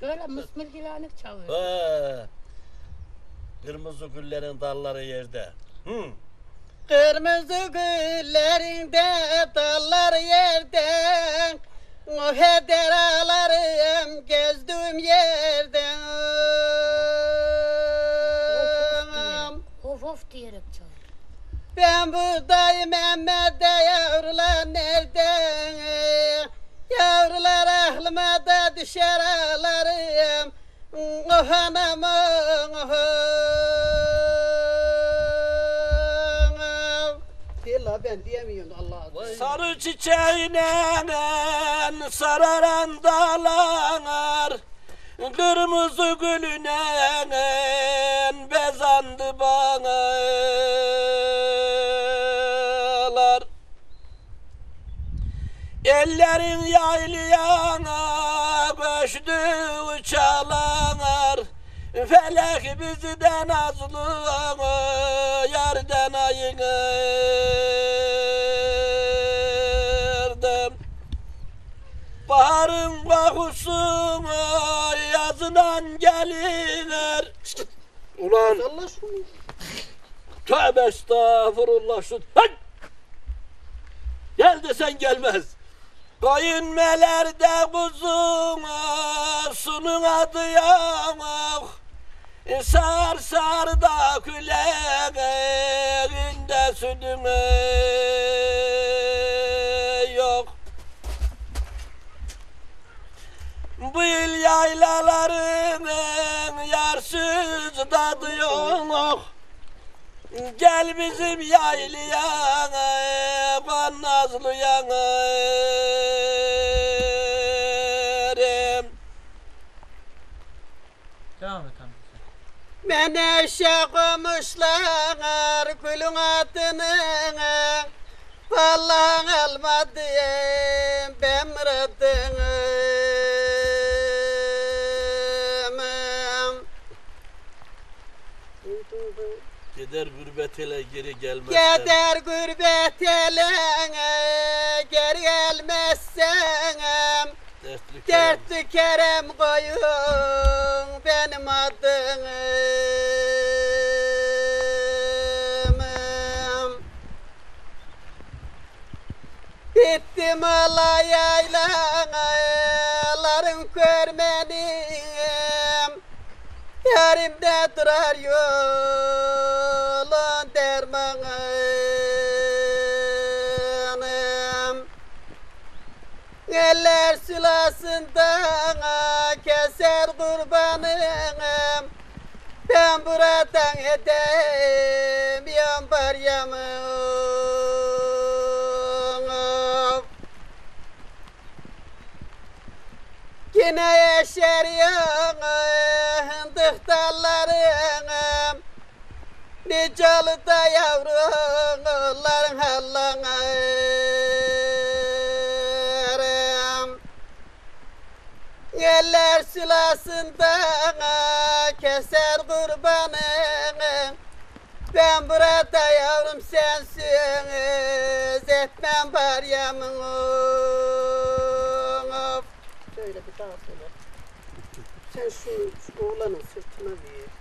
Şöyle mısmır gilanik çalıyor. Kırmızı güllerin dalları yerde. Hı. Kırmızı güllerinde dallar yerde O heder ağlarım gezdiğim yerden Of of diyerek çalıyor. Ben buradayım Mehmet'e yavrular nerede? Düşer ağlarım. Oh anam oh. Sarı çiçeğine sararan dağlar Kırmızı gülüne bezandı bağlar Ellerin yaylıyana koştu uçalar Felek bizden azlı yerden ayırdım Baharın kokusu yazılan gelir Ulan. Tövbe estağfurullah şu! Gel desen gelmez Kayınmelerde kuzum sunun adı yamak Sar sar da küleğinde sütüme yok. Bu il yaylaların yarsız tadı yok. Gel bizim yaylıya ben nazlı yanarım Beni eşe koymuşlar gülün adını. Vallahi almadım ben muradımı Gider gurbet ile geri gelmezsen. Gider gurbet eline geri gelmezsen. Dertli kerem. Dertli kerem koyun benim adım Bittim ala yaylaların körmenim. Yarimde durar yolun dermanım. Eller sülasından keser kurbanım. Ben buradan edem yamım Yine yeşer yandık dallarım Nicalı da yavruların hallanırım Eller sülasından keser kurbanım Ben burada yavrum sensiz etmem var yamın Şöyle bir daha söyle. Sen şu oğlanın sırtına bir